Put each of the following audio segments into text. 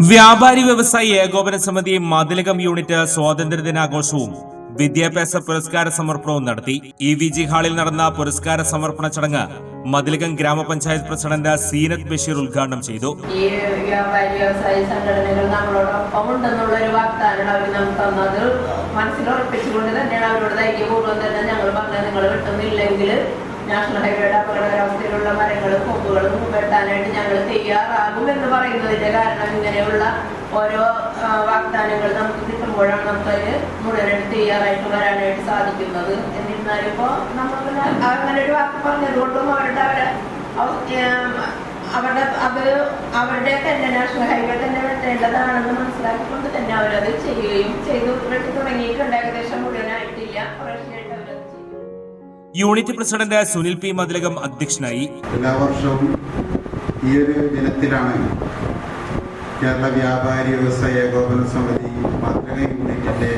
വ്യാപാരി വ്യവസായി ഏകോപന സമിതി മതിലകം യൂണിറ്റ് സ്വാതന്ത്ര്യ ദിനാഘോഷവും വിദ്യാഭ്യാസ പുരസ്കാര സമർപ്പണവും നടത്തി. ഇ വി ജി ഹാളിൽ നടന്ന പുരസ്കാര സമർപ്പണ ചടങ്ങ് മതിലകം ഗ്രാമപഞ്ചായത്ത് പ്രസിഡന്റ് സീനത്ത് ബഷീർ ഉദ്ഘാടനം ചെയ്തു. ഈ വ്യാപാരി വ്യവസായ സംഘടനകൾ നമ്മളോടൊപ്പം ഉണ്ടെന്നുള്ള ഒരു വാഗ്ദാനം അവർ നമുക്ക് തന്നത്. മനസ്സിൽ ഉറപ്പിച്ചുകൊണ്ട് തന്നെയാണ് അവരോട് ധൈര്യപൂർവം തന്നെ ഞങ്ങൾ പറഞ്ഞത്. നിങ്ങൾ വെട്ടുന്നില്ലെങ്കിൽ നാഷണൽ ഹൈവേയുടെ അപകടകരാവസ്ഥയിലുള്ള മരങ്ങളും കൊമ്പുകളും വെട്ടാനായിട്ട് ഞങ്ങൾ തയ്യാറാകും എന്ന് പറയുന്നതിന്റെ കാരണം ഇങ്ങനെയുള്ള ഓരോ വാഗ്ദാനങ്ങൾ നമുക്ക് കിട്ടുമ്പോഴാണ് നമുക്കതിന് മുഴുവനായിട്ട് തയ്യാറായിട്ട് വരാനായിട്ട് സാധിക്കുന്നത്. എന്നിരുന്നാലും ഇപ്പോൾ നമുക്ക് അങ്ങനെ ഒരു വാക്ക് പറഞ്ഞതുകൊണ്ടും അവരുടെ അവരെ അവ- അവരുടെ അത് അവരുടെ തന്നെ നാഷണൽ ഹൈവേ തന്നെ വെട്ടേണ്ടതാണെന്ന് മനസ്സിലാക്കിക്കൊണ്ട് തന്നെ അവരത് ചെയ്യുകയും ചെയ്തു. വെട്ടി തുടങ്ങിയിട്ടുണ്ട്. ഏകദേശം മുഴുവനായിട്ടില്ല. ചെയ്യും unit president Sunil P. Mathilakam അധ്യക്ഷനായി. എല്ലാ വർഷവും ഈ ഒരു ദിനത്തിലാണ് കേരള വ്യാപാരി വ്യവസായ ഏകോപന സമിതി മതിലക യൂണിറ്റിന്റെ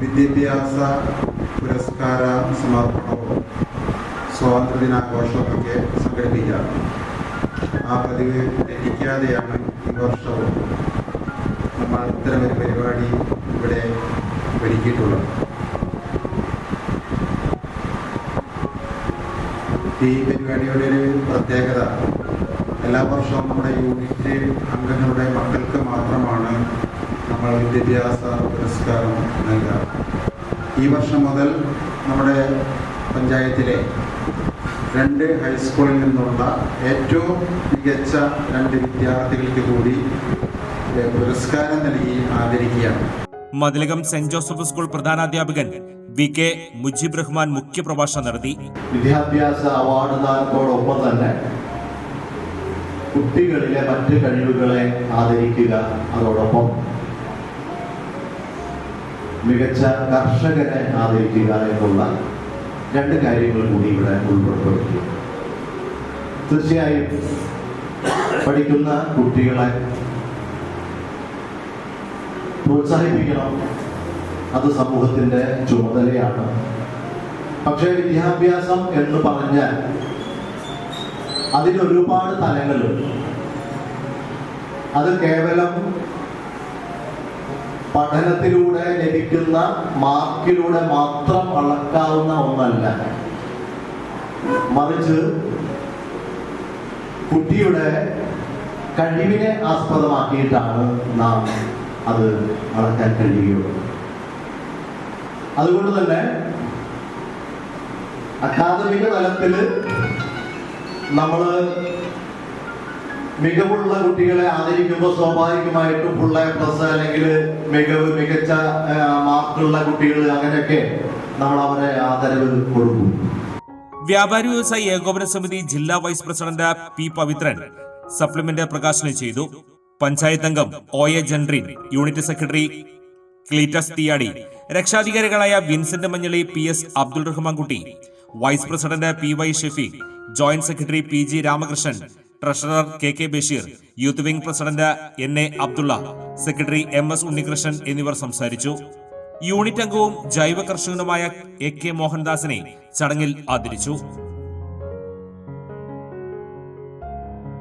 വിദ്യാഭ്യാസ പുരസ്കാര സമർപ്പണവും സ്വാതന്ത്ര്യ ഒക്കെ സംഘടിപ്പിക്കാം ആ പതിവ് ലഭിക്കാതെയാണ് ഈ വർഷവും നമ്മൾ ഇത്തരമൊരു പരിപാടി ഇവിടെ ഒരുക്കിയിട്ടുള്ളത്. ഈ പരിപാടിയുടെ ഒരു പ്രത്യേകത. എല്ലാ വർഷവും നമ്മുടെ യൂണിറ്റ് അംഗങ്ങളുടെ മക്കൾക്ക് മാത്രമാണ് നമ്മൾ വിദ്യാഭ്യാസ പുരസ്കാരം നൽകുക. ഈ വർഷം മുതൽ നമ്മുടെ പഞ്ചായത്തിലെ രണ്ട് ഹൈസ്കൂളിൽ നിന്നുള്ള ഏറ്റവും മികച്ച രണ്ട് വിദ്യാർത്ഥികൾക്ക് കൂടി പുരസ്കാരം നൽകി ആദരിക്കുകയാണ്. മതിലകം സെന്റ് ജോസഫ് സ്കൂൾ പ്രധാനാധ്യാപകൻ വി കെ മുജീബ് റഹ്മാൻ മുഖ്യപ്രഭാഷണം നടത്തി. വിദ്യാഭ്യാസ അവാർഡ് ദാനത്തോടൊപ്പം തന്നെ കുട്ടികളിലെ മറ്റ് കഴിവുകളെ ആദരിക്കുക അതോടൊപ്പം മികച്ച കർഷകരെ ആദരിക്കുക എന്നുള്ള രണ്ട് കാര്യങ്ങൾ കൂടി ഇവിടെ ഉൾപ്പെടുത്തി തീർച്ചയായും പഠിക്കുന്ന കുട്ടികളെ പ്രോത്സാഹിപ്പിക്കണം. അത് സമൂഹത്തിന്റെ ചുമതലയാണ്. പക്ഷേ വിദ്യാഭ്യാസം എന്ന് പറഞ്ഞാൽ അതിനൊരുപാട് തലങ്ങളുണ്ട്. അത് കേവലം പഠനത്തിലൂടെ ലഭിക്കുന്ന മാർക്കിലൂടെ മാത്രം അളക്കാവുന്ന ഒന്നല്ല. മറിച്ച് കുട്ടിയുടെ കഴിവിനെ ആസ്പദമാക്കിയിട്ടാണ് നാം അത് അളക്കാൻ കഴിയുകയുള്ളൂ. അതുകൊണ്ട് തന്നെ അക്കാദമിക തലത്തിൽ നമ്മൾ മികവുള്ള കുട്ടികളെ ആദരിക്കുമ്പോൾ സ്വാഭാവികമായിട്ടും ഫുൾ എ പ്ലസ് അല്ലെങ്കിൽ മികവ് മികച്ച മാർക്കുള്ള കുട്ടികൾ അങ്ങനെയൊക്കെ നമ്മൾ അവരെ ആദരവ് കൊടുക്കും. വ്യാപാരി വ്യവസായി ഏകോപന സമിതി ജില്ലാ vice president P Pavithran supplement പ്രകാശനം ചെയ്തു. പഞ്ചായത്ത് അംഗം O A Jentin unit secretary Cleetus Thiyadi രക്ഷാധികാരികളായ Vincent Manjali P S Abdul Rahmankutty vice president P Y Shefeeq joint secretary P G Ramakrishnan treasurer K K Basheer youth wing president N A Abdulla secretary M S Unnikrishnan എന്നിവർ സംസാരിച്ചു. Unit അംഗവും ജൈവ കർഷകനുമായ A K മോഹൻദാസിനെ ചടങ്ങിൽ ആദരിച്ചു.